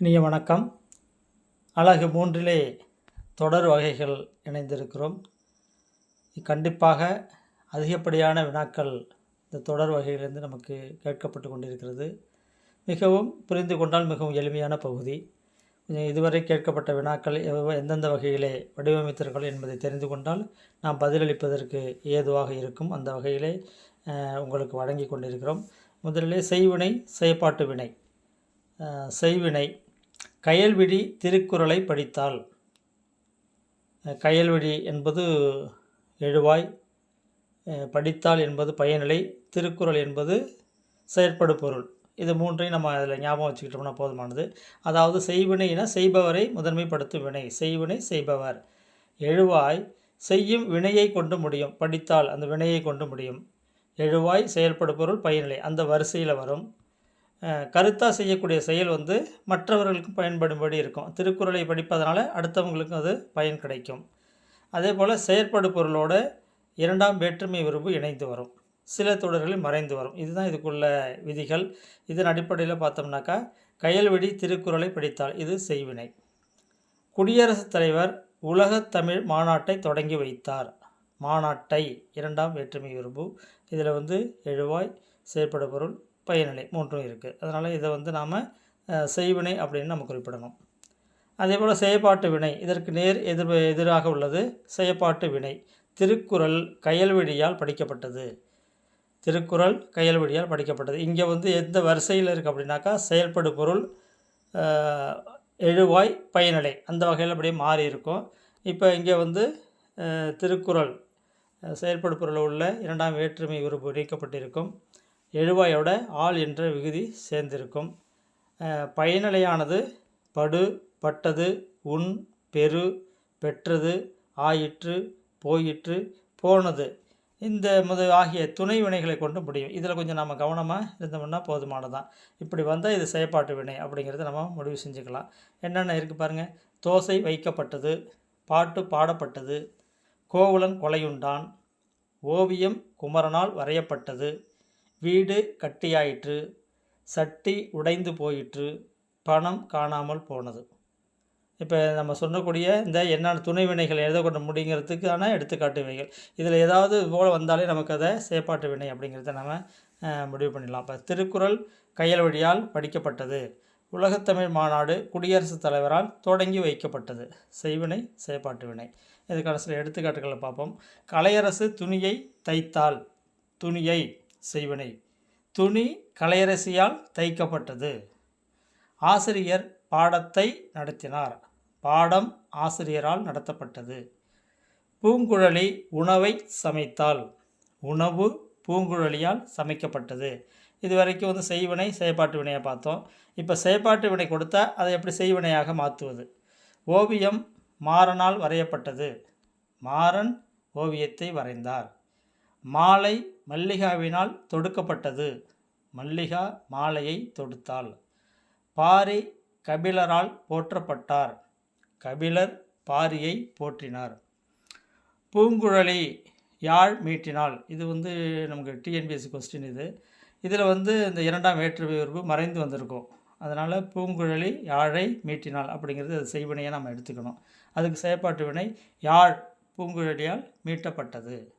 இனிய வணக்கம். அழகு மூன்றிலே தொடர் வகைகள் இணைந்திருக்கிறோம். கண்டிப்பாக அதிகப்படியான வினாக்கள் இந்த தொடர் வகையிலிருந்து நமக்கு கேட்கப்பட்டு கொண்டிருக்கிறது. மிகவும் புரிந்து கொண்டால் மிகவும் எளிமையான பகுதி. இதுவரை கேட்கப்பட்ட வினாக்கள் எந்தெந்த வகையிலே வடிவமைத்தார்கள் என்பதை தெரிந்து கொண்டால் நாம் பதிலளிப்பதற்கு ஏதுவாக இருக்கும். அந்த வகையிலே உங்களுக்கு வழங்கி கொண்டிருக்கிறோம். முதலிலே செய்வினை செயப்பாட்டு வினை. செய்வினை கயல்விழி திருக்குறளை படித்தால் கயல்விழி என்பது எழுவாய் படித்தால் என்பது பயனிலை திருக்குறள் என்பது செயற்படு பொருள். இது மூன்றையும் நம்ம அதில் ஞாபகம் வச்சுக்கிட்டோம்னா போதுமானது. அதாவது செய்வினைனா செய்பவரை முதன்மைப்படுத்தும் வினை. செய்வினை செய்பவர். எழுவாய் செய்யும் வினையை கொண்டு முடியும். படித்தால் அந்த வினையை கொண்டு முடியும். எழுவாய் செயல்படு பொருள் பயனிலை. அந்த வரிசையில் வரும். கருத்தாக செய்யக்கூடிய செயல் வந்து மற்றவர்களுக்கும் பயன்படும்படி இருக்கும். திருக்குறளை படிப்பதனால அடுத்தவங்களுக்கும் அது பயன் கிடைக்கும். அதே போல் செயற்படு பொருளோட இரண்டாம் வேற்றுமை விரும்பு இணைந்து வரும். சில தொடர்களில் மறைந்து வரும். இதுதான் இதுக்குள்ள விதிகள். இதன் அடிப்படையில் பார்த்தோம்னாக்கா கயல்வெடி திருக்குறளை படித்தால் இது செய்வினை. குடியரசுத் தலைவர் உலகத் தமிழ் மாநாட்டை தொடங்கி வைத்தார். மாநாட்டை இரண்டாம் வேற்றுமை விரும்பு இதில் வந்து எழுவாய் செயற்படு பொருள் பயனிலை மூன்றும் இருக்குது அதனால் இதை வந்து நாம் செய்வினை அப்படின்னு நம்ம குறிப்பிடணும். அதே போல் செயற்பாட்டு வினை இதற்கு நேர் எதிர் எதிராக உள்ளது. செயற்பாட்டு வினை திருக்குறள் கயல்வெளியால் படிக்கப்பட்டது. திருக்குறள் கயல்வெளியால் படிக்கப்பட்டது. இங்கே வந்து எந்த வரிசையில் இருக்குது அப்படின்னாக்கா செயல்படு பொருள் எழுவாய் பயனிலை. அந்த வகையில் அப்படியே மாறி இருக்கும். இப்போ இங்கே வந்து திருக்குறள் செயல்படு பொருள் உள்ள இரண்டாம் வேற்றுமை உறுப்பு நீக்கப்பட்டிருக்கும் எழுவாயோட ஆள் என்ற விகுதி சேர்ந்திருக்கும். பயனிலையானது படு பட்டது உன் பெரு பெற்றது ஆயிற்று போயிற்று போனது. இந்த முத ஆகிய துணை வினைகளை கொண்டு முடியும். இதில் கொஞ்சம் நம்ம கவனமாக இருந்தோம்னா போதுமானதான் இப்படி வந்தால் இது செயற்பாட்டு வினை அப்படிங்கிறத நம்ம முடிவு செஞ்சுக்கலாம். என்னென்ன இருக்குது பாருங்கள் தோசை வைக்கப்பட்டது பாட்டு பாடப்பட்டது கோவலன் கொலையுண்டான் ஓவியம் குமரனால் வரையப்பட்டது வீடு கட்டியாயிற்று சட்டி உடைந்து போயிற்று பணம் காணாமல் போனது. இப்போ நம்ம சொல்லக்கூடிய இந்த என்னென்ன துணை வினைகள் எழுத கொண்டு முடிங்கிறதுக்கான எடுத்துக்காட்டு வினைகள் இதில் ஏதாவது போல் வந்தாலே நமக்கு அதை சேப்பாட்டு வினை அப்படிங்கிறத நம்ம முடிவு பண்ணிடலாம். இப்போ திருக்குறள் கையல் வழியால் படிக்கப்பட்டது. உலகத்தமிழ் மாநாடு குடியரசுத் தலைவரால் தொடங்கி வைக்கப்பட்டது. செய்வினை செயற்பாட்டு வினை. இதுக்கான சில எடுத்துக்காட்டுகளை பார்ப்போம். கலையரசு துணியை தைத்தால் துணியை செய்வினை. துணி கலையரசியால் தைக்கப்பட்டது. ஆசிரியர் பாடத்தை நடத்தினார். பாடம் ஆசிரியரால் நடத்தப்பட்டது. பூங்குழலி உணவை சமைத்தால் உணவு பூங்குழலியால் சமைக்கப்பட்டது. இது வரைக்கும் வந்து செய்வினை செயற்பாட்டு வினையை பார்த்தோம். இப்போ செயற்பாட்டு வினை கொடுத்தா அதை எப்படி செய்வினையாக மாற்றுவது ஓவியம் மாறனால் வரையப்பட்டது. மாறன் ஓவியத்தை வரைந்தார். மாலை மல்லிகாவினால் தொடுக்கப்பட்டது. மல்லிகா மாலையை தொடுத்தாள். பாரி கபிலரால் போற்றப்பட்டார். கபிலர் பாரியை போற்றினார். பூங்குழலி யாழ் மீட்டினாள் இது வந்து நமக்கு டிஎன்பிஎஸ்சி கொஸ்டின் இது. இதில் வந்து இந்த இரண்டாம் வேற்று உறுப்பு மறைந்து வந்திருக்கும். அதனால் பூங்குழலி யாழை மீட்டினாள் அப்படிங்கிறது அது செய்வினையை நம்ம எடுத்துக்கணும். அதுக்கு செயற்பாட்டு வினை யாழ் பூங்குழலியால் மீட்டப்பட்டது.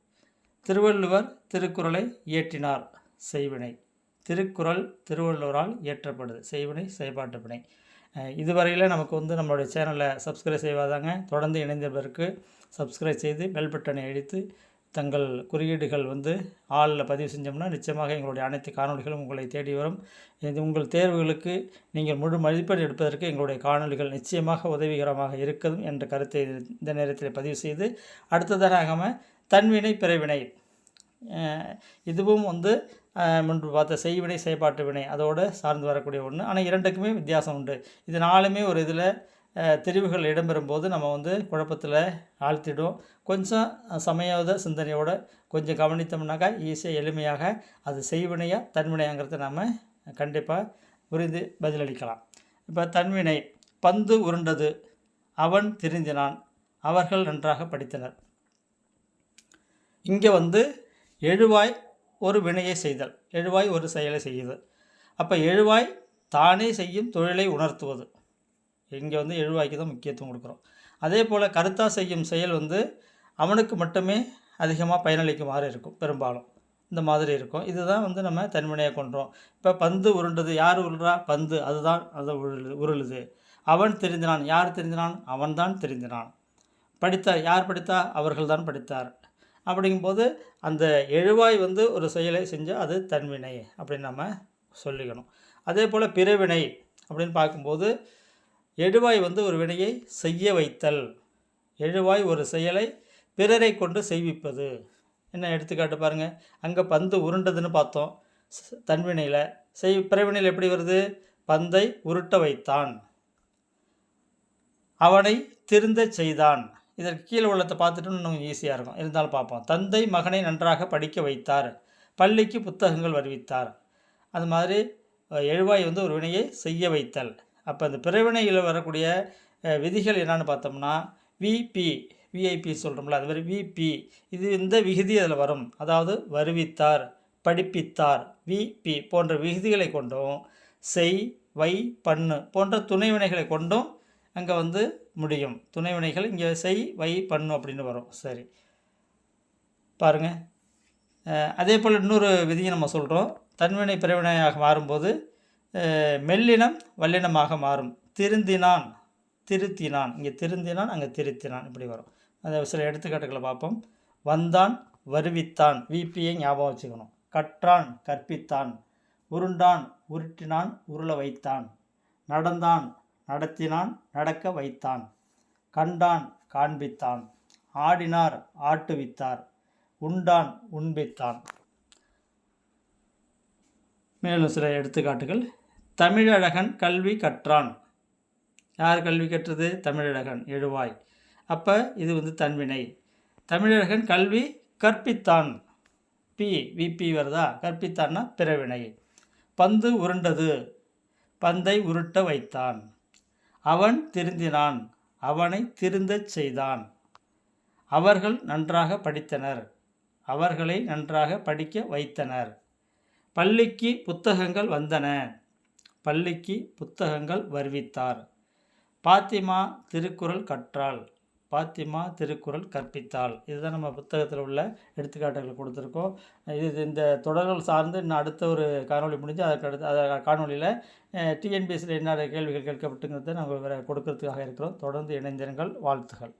திருவள்ளுவர் திருக்குறளை இயற்றினார். செய்வினை. திருக்குறள் திருவள்ளுவரால் இயற்றப்படுது. செய்வினை செயல்பாட்டு வினை இதுவரையில் நமக்கு வந்து நம்மளுடைய சேனலை சப்ஸ்கிரைப் செய்வாதாங்க தொடர்ந்து இணைந்தவருக்கு சப்ஸ்கிரைப் செய்து பெல் பட்டனை அழித்து தங்கள் குறியீடுகள் வந்து ஆளில் பதிவு செஞ்சோம்னா நிச்சயமாக எங்களுடைய அனைத்து காணொளிகளும் உங்களை தேடி வரும். இது உங்கள் தேர்வுகளுக்கு நீங்கள் முழு மதிப்பெண் எடுப்பதற்கு எங்களுடைய காணொளிகள் நிச்சயமாக உதவிகரமாக இருக்கும் என்ற கருத்தை இந்த நேரத்தில் பதிவு செய்து அடுத்ததாக தன்வினை பிறவினை. இதுவும் வந்து முன்பு பார்த்த செய்வினை செயற்பாட்டு வினை அதோடு சார்ந்து வரக்கூடிய ஒன்று ஆனால் இரண்டுக்குமே வித்தியாசம் உண்டு. இது நாலுமே ஒரு இதில் தெரிவுகள் இடம்பெறும்போது நம்ம வந்து குழப்பத்தில் ஆழ்த்திடும் கொஞ்சம் சமயோத சிந்தனையோடு கொஞ்சம் கவனித்தோம்னாக்கா ஈஸியாக எளிமையாக அது செய்வினையாக தன்வினையாங்கிறத நாம் கண்டிப்பாக புரிந்து பதிலளிக்கலாம். இப்போ தன்வினை பந்து உருண்டது. அவன் திருந்தினான். அவர்கள் நன்றாக படித்தனர். இங்கே வந்து எழுவாய் ஒரு வினையை செய்தல் எழுவாய் ஒரு செயலை செய்யுது. அப்போ எழுவாய் தானே செய்யும் தொழிலை உணர்த்துவது. இங்கே வந்து எழுவாய்க்கு தான் முக்கியத்துவம் கொடுக்குறோம். அதே போல் கருத்தா செய்யும் செயல் வந்து அவனுக்கு மட்டுமே அதிகமாக பயனளிக்குமாறு இருக்கும் பெரும்பாலும். இந்த மாதிரி இருக்கும். இதுதான் வந்து நம்ம தன்மனையை கொண்டோம். இப்போ பந்து உருண்டது யார் உருள்றா? பந்து. அதுதான் அதை உருளுது உருளுது. அவன் தெரிந்தினான். யார் தெரிந்தினான்? அவன்தான் தெரிந்தினான். படித்தார். யார் படித்தா அவர்கள்தான் படித்தார். அப்படிங்கும்போது அந்த எழுவாய் வந்து ஒரு செயலை செஞ்சால் அது தன்வினை அப்படின்னு நம்ம சொல்லிக்கணும். அதே போல் பிறவினை அப்படின்னு பார்க்கும்போது எழுவாய் வந்து ஒரு வினையை செய்ய வைத்தல். எழுவாய் ஒரு செயலை பிறரை கொண்டு செய்விப்பது. என்ன எடுத்துக்காட்டு பாருங்கள் அங்கே பந்து உருண்டதுன்னு பார்த்தோம். தன்வினையில் செய் பிறவினையில் எப்படி வருது? பந்தை உருட்ட வைத்தான். அவனை திருந்த செய்தான். இதற்கு கீழே உள்ளத்தை பார்த்துட்டு இன்னும் ஈஸியாக இருக்கும். இருந்தாலும் பார்ப்போம். தந்தை மகனை நன்றாக படிக்க வைத்தார். பள்ளிக்கு புத்தகங்கள் வருவித்தார். அது மாதிரி எழுவாய் வந்து ஒரு வினையை செய்ய வைத்தல். அப்போ அந்த பிறவினையில் வரக்கூடிய விதிகள் என்னன்னு பார்த்தோம்னா விபி விஐபி சொல்கிறோம்ல அது மாதிரி விபி இது இந்த விகுதி அதில் வரும். அதாவது வருவித்தார் படிப்பித்தார் விபி போன்ற விகுதிகளை கொண்டும் செய் வை பண்ணு போன்ற துணைவினைகளை கொண்டும் அங்கே வந்து முடியும். துணைவினைகள் இங்கே செய் வை பண்ணும் அப்படின்னு வரும். சரி. பாருங்கள் அதே போல் இன்னொரு விதியை நம்ம சொல்கிறோம் தன்வினை பிறவினையாக மாறும்போது மெல்லினம் வல்லினமாக மாறும். திருந்தினான் திருத்தினான். இங்கே திருந்தினான் அங்கே திருத்தினான். இப்படி வரும். அந்த சில எடுத்துக்காட்டுகளை பார்ப்போம். வந்தான் வருவித்தான். விபியை ஞாபகம் வச்சுக்கணும். கற்றான் கற்பித்தான். உருண்டான் உருட்டினான் உருள வைத்தான். நடந்தான் நடத்தினான் நடக்க வைத்தான். கண்டான் காண்பித்தான். ஆடினார் ஆட்டுவித்தார். உண்டான் உண்பித்தான். மேலும் சில எடுத்துக்காட்டுகள். தமிழழகன் கல்வி கற்றான். யார் கல்வி கற்றது? தமிழழகன் எழுவாய். அப்போ இது வந்து தன்வினை. தமிழழகன் கல்வி கற்பித்தான். பி விபி வருதா? கற்பித்தான்னா பிறவினை. பந்து உருண்டது. பந்தை உருட்ட வைத்தான். அவன் திருந்தினான் அவனை திருந்தச் செய்தான். அவர்கள் நன்றாக படித்தனர் அவர்களை நன்றாக படிக்க வைத்தனர். பள்ளிக்கு புத்தகங்கள் வந்தன பள்ளிக்கு புத்தகங்கள் வருவித்தார். பாத்திமா திருக்குறள் கற்றாள். பாத்திமா திருக்குறள் கற்பித்தாள். இதுதான் நம்ம புத்தகத்தில் உள்ள எடுத்துக்காட்டுகள் கொடுத்துருக்கோம். இது இந்த தொடர்கள் சார்ந்து இன்னும் அடுத்த ஒரு காணொளி முடிஞ்சு அதற்கு அடுத்து அதை காணொலியில் டிஎன்பிஎஸ்சியில் என்ன கேள்விகள் கேட்கப்பட்டுங்கிறத நாங்கள் கொடுக்கறதுக்காக இருக்கிறோம். தொடர்ந்து இணைந்திருங்கள். வாழ்த்துகள்.